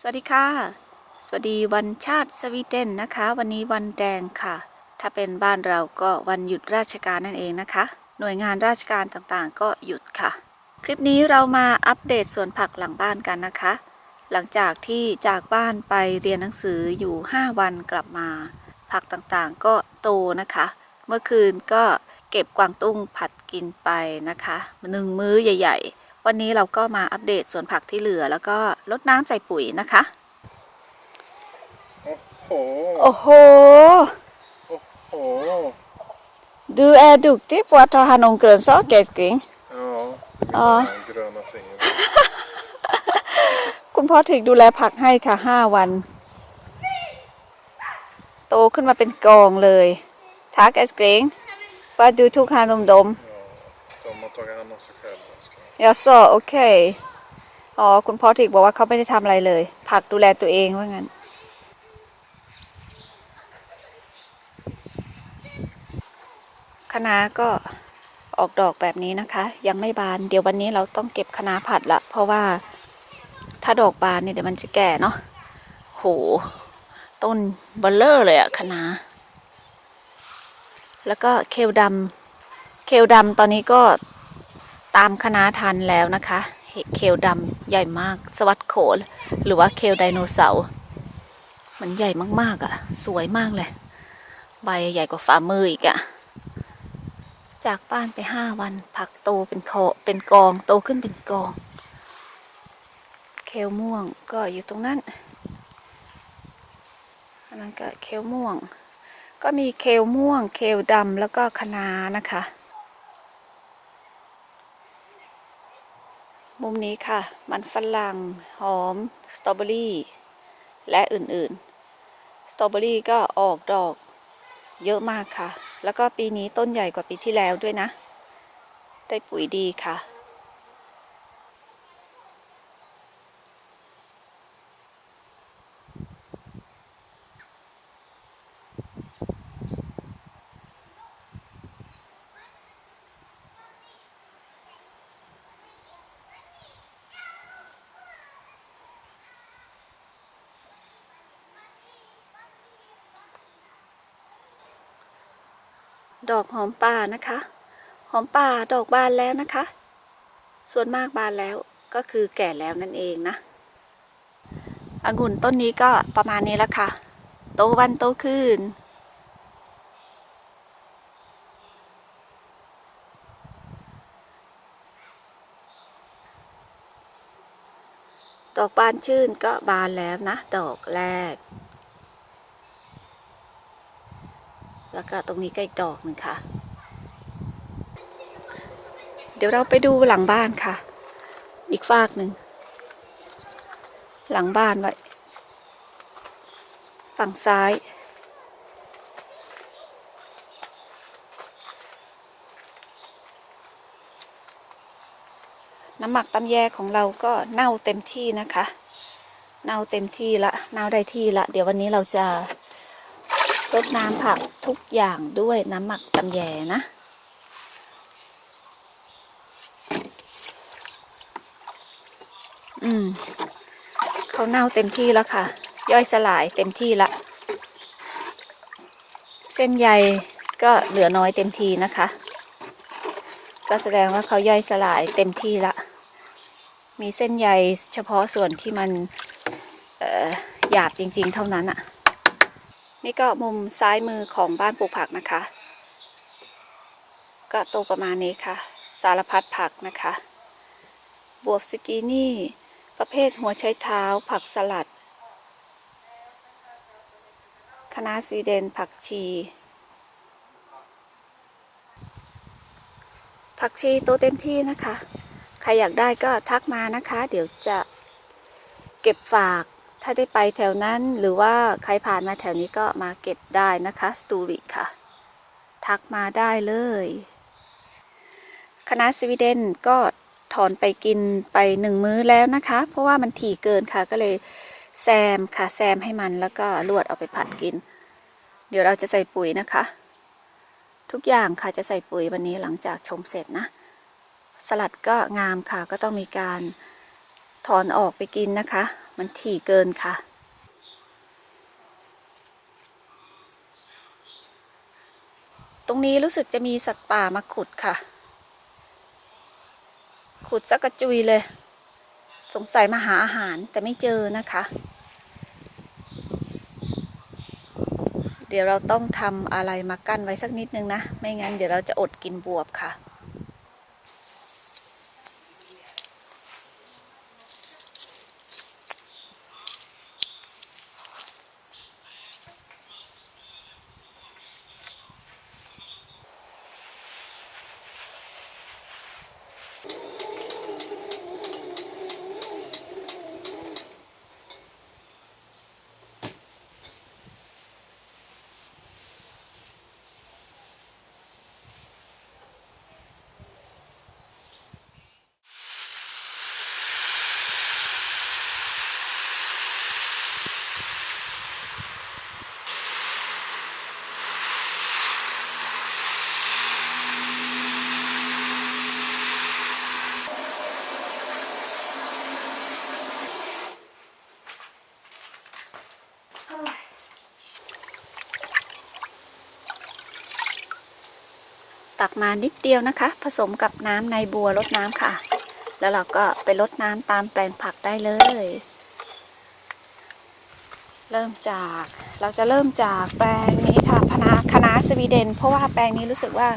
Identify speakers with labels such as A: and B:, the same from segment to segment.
A: สวัสดีค่ะ สวัสดีวันชาติสวีเดนนะคะ วันนี้วันแดงค่ะ ถ้าเป็นบ้านเราก็วันหยุดราชการนั่นเองนะคะ หน่วยงานราชการต่างๆ ก็หยุดค่ะ คลิปนี้เรามาอัปเดตสวนผักหลังบ้านกันนะคะ หลังจากที่จากบ้านไปเรียนหนังสืออยู่ 5 วันกลับมา ผักต่างๆ ก็โตนะคะ เมื่อคืนก็เก็บกวางตุ้งผัดกินไปนะคะหนึ่งมื้อใหญ่ ๆ วันนี้เราก็มาอัปเดตสวนผักที่เหลือ แล้วก็ลดน้ำใส่ปุ๋ยนะคะ
B: โอ้โห
A: โอ้โห
B: โอ้โห
A: Du är duktig på att ta hand om grönsaker, King.
B: Ja, det
A: Ja.
B: är ja. gröna fingrar.
A: คุณพ่อถึกดูแลผักให้ค่ะห้าวัน โตขึ้นมาเป็นกองเลยทักเอสเกรงฟาดูทุกฮานมดม
B: Ja, de har tagit hand om sig själva. älskling.
A: ยาซอโอเคอ๋อ คุณพ่อถึกบอกว่าเขาไม่ได้ทำอะไรเลย ผักดูแลตัวเองว่างั้นคะนาก็ออกดอกแบบนี้นะคะ ยังไม่บาน เดี๋ยววันนี้เราต้องเก็บคะน้าผัดละ เพราะว่าถ้าดอกบานเนี่ยเดี๋ยวมันจะแก่เนาะ โห ต้นเบลเลอร์เลยอะคะน้าแล้วก็เคลดำเคลดำตอนนี้ก็ ตามคณะทันแล้วนะคะเคลดำใหญ่มาก สวัสดโขนหรือว่าเคลไดโนเสาร์มันใหญ่มากๆอะสวยมากเลย ใบใหญ่กว่าฝ่ามืออีกอะจากบ้านไปห้าวัน ผักโตเป็นโคเป็นกองโตขึ้นเป็นกอง เคลม่วงก็อยู่ตรงนั้นอันนั้นก็เคลม่วง ก็มีเคลม่วง เคลดำแล้วก็คะนานะคะ มุมนี้ค่ะ มันฝรั่งหอม สตรอเบอรี่ และอื่นๆ สตรอเบอรี่ก็ออกดอกเยอะมากค่ะ แล้วก็ปีนี้ต้นใหญ่กว่าปีที่แล้วด้วยนะ ได้ปุ๋ยดีค่ะ ดอกหอมป่านะคะ หอมป่าดอกบานแล้วนะคะ ส่วนมากบานแล้วก็คือแก่แล้วนั่นเองนะองุ่นต้นนี้ก็ประมาณนี้แล้วค่ะ โตวันโตขึ้นดอกบานชื่นก็บานแล้วนะ ดอกแรก แล้วก็ตรงนี้ก็อีกดอกหนึ่งค่ะ เดี๋ยวเราไปดูหลังบ้านค่ะ อีกฝากหนึ่ง หลังบ้านไว้ ฝั่งซ้ายน้ำหมักตำแยของเราก็เน่าเต็มที่นะคะ เน่าเต็มที่ละ เน่าได้ที่ละ เดี๋ยววันนี้เราจะ รดน้ำผักทุกอย่างด้วยน้ำหมักตำแยนะ อืมเขาเน่าเต็มที่แล้วค่ะ ย่อยสลายเต็มที่ละ เส้นใยก็เหลือน้อยเต็มทีนะคะ ก็แสดงว่าเขาย่อยสลายเต็มที่ละ มีเส้นใยเฉพาะส่วนที่มันหยาบจริง ๆ เท่านั้นอะ นี่ก็มุมซ้ายมือของบ้านปลูกผักนะคะ ก็โตประมาณนี้ค่ะ สารพัดผักนะคะ บวบสกีนี่ ประเภทหัวไชเท้า ผักสลัดคณะน้าสวีเดนผักชี ผักชีโตเต็มที่นะคะ ใครอยากได้ก็ทักมานะคะ เดี๋ยวจะเก็บฝาก ถ้าได้ไปแถวนั้นหรือว่าใครผ่านมาแถวนี้ก็มาเก็บได้นะคะสตูริค่ะ ทักมาได้เลย คณะสวีเดนก็ถอนไปกินไปหนึ่งมื้อแล้วนะคะ เพราะว่ามันถี่เกินค่ะก็เลยแซมค่ะแซมให้มันแล้วก็ลวดเอาไปผัดกิน เดี๋ยวเราจะใส่ปุ๋ยนะคะ ทุกอย่างค่ะจะใส่ปุ๋ยวันนี้หลังจากชมเสร็จนะ สลัดก็งามค่ะก็ต้องมีการถอนออกไปกินนะคะ มันถี่เกินค่ะ ตรงนี้รู้สึกจะมีสัตว์ป่ามาขุดค่ะ ขุดสักกระจุยเลย สงสัยมาหาอาหารแต่ไม่เจอนะคะ เดี๋ยวเราต้องทำอะไรมากั้นไว้สักนิดนึงนะ ไม่งั้นเดี๋ยวเราจะอดกินบวบค่ะ ตักมานิดเดียวนะคะ ผสมกับน้ำในบัวรดน้ำค่ะ แล้วเราก็ไปรดน้ำตามแปลงผักได้เลย เริ่มจากเราจะเริ่มจากแปลงนี้ค่ะคณะคณะสวีเดน เพราะว่าแปลงนี้รู้สึกว่า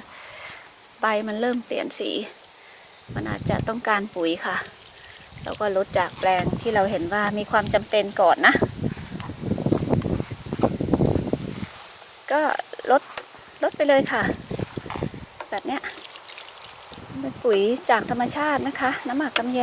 A: ใบมันเริ่มเปลี่ยนสี มันอาจจะต้องการปุ๋ยค่ะเราก็ลดจากแปลงที่เราเห็นว่ามีความจำเป็นก่อนนะ ก็ลดลดไปเลยค่ะ แบบเนี้ยเป็นปุ๋ยจากธรรมชาตินะคะ น้ำหมักกำแย